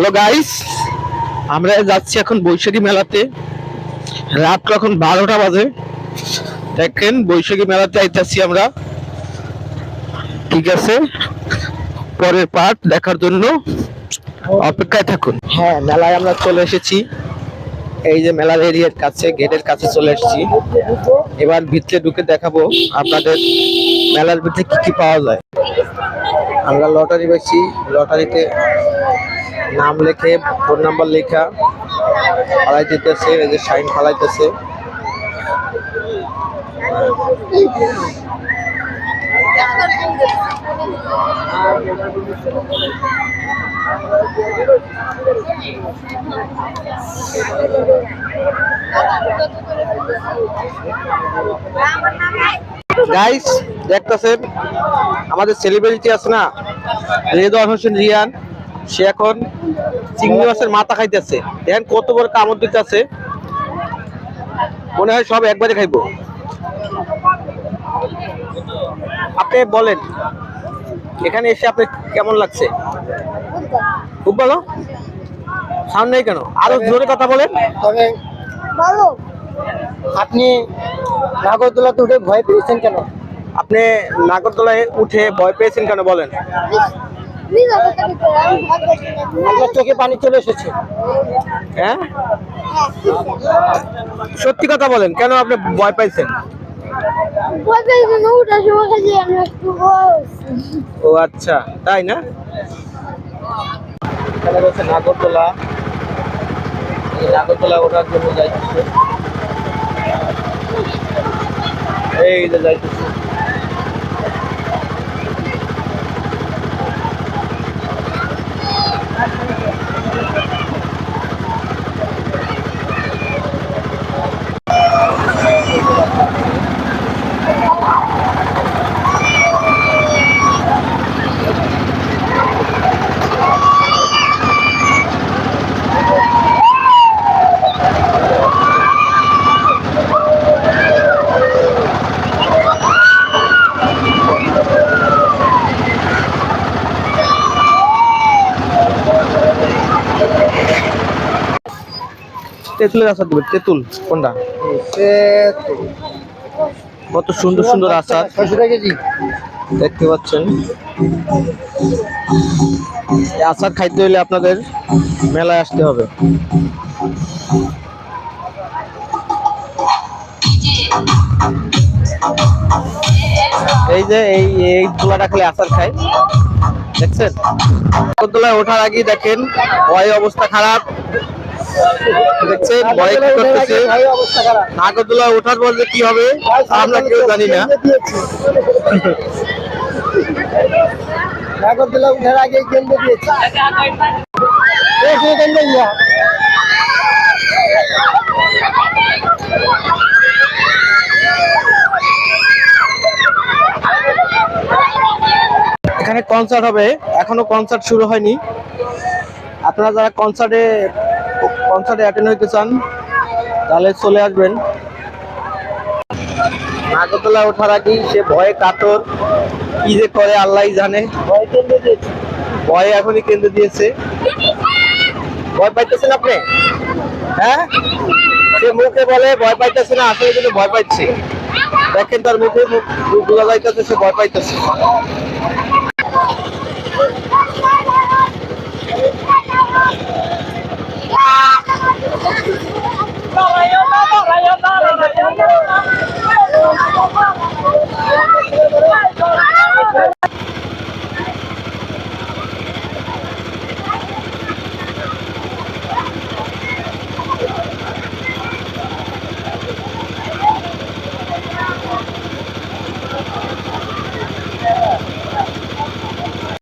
Hello guys আমরা যাচ্ছি এখন বৈশাখী মেলাতে। রাত এখন বারোটা বাজে। দেখেন, বৈশাখী মেলাতে আইতাছি আমরা। ঠিক আছে? পরের পার্ট দেখার জন্য অপেক্ষায় থাকুন। হ্যাঁ মেলায় আমরা চলে এসেছি। এই যে মেলার এরিয়ার কাছে, গেটের কাছে চলে এসেছি। এবার ভিতরে ঢুকে দেখাবো আপনাদের মেলার ভিতরে কি কি পাওয়া যায়। আমরা লটারি বেশি লটারিতে নাম লেখে, ফোন নাম্বার লেখা ফালাই দিতেছে এই যে সাইন ফালাইতেছে। গাইস আমাদের সেলিব্রিটি আছে না? রিয়ান। সে এখন চিংড়ি মাছের মাথা খাইতেছে। দেখেন কত বড় কামড় দিতেছে। মনে হয় সব একবারে খাইবো। আপনি বলেন এখানে এসে আপনি কেমন লাগছে? খুব ভালো? সাউন্ড নেই কেন? আরও জোরে কথা বলেন। তবে ভালো। আপনি নাগরদোলাতে উঠে ভয় পেয়েছেন কেন? আপনি নাগরদোলায় উঠে ভয় পেয়েছেন কেন বলেন? আপনার চোখে পানি চলে এসেছে। হ্যাঁ? সত্যি কথা বলেন কেন আপনি ভয় পাইছেন? ও আচ্ছা তাই না? এই নাগরদোলা ওঠার জন্য যাইতেছে। এই যে যাইতেছে। তেঁতুলের আচার দেবে তেঁতুল, কোনটা? কত সুন্দর সুন্দর আচার। দেখতে পাচ্ছেন। আচার খাইতে হলে আপনাদের মেলায় আসতে হবে। এই যে এই এই দোলাটা খালি আচার খায়। দেখছেন? দোলায় ওঠার আগেই দেখেন ভয় অবস্থা খারাপ। দেখছেন ভয় কি করতেছে? নাগরদোলা ওঠার পর যে কি হবে আমরা কেউ জানি না। নাগরদোলা উঠার আগে কেন্দ্র দিয়েছে। এখানে কনসার্ট হবে। এখনও কনসার্ট শুরু হয়নি। আপনারা যারা কনসার্টে কনসার্টে অ্যাটেন্ড হইতে চান, তাহলে চলে আসবেন। নাগরদোলা ওঠার আগেই সে ভয়ে কাতর, কি যে করে আল্লাহ জানে। ভয়ে এখনই কেন্দ্র দিয়েছে। ভয় পাইতেছেন আপনি? হ্যাঁ? সে মুখে বলে, ভয় পাইতেছে না, আসলে কিন্তু ভয় পাইছে। দেখেন তার মুখে, মুখ বোঝা যাইতেছে, সে ভয় পাইতেছে।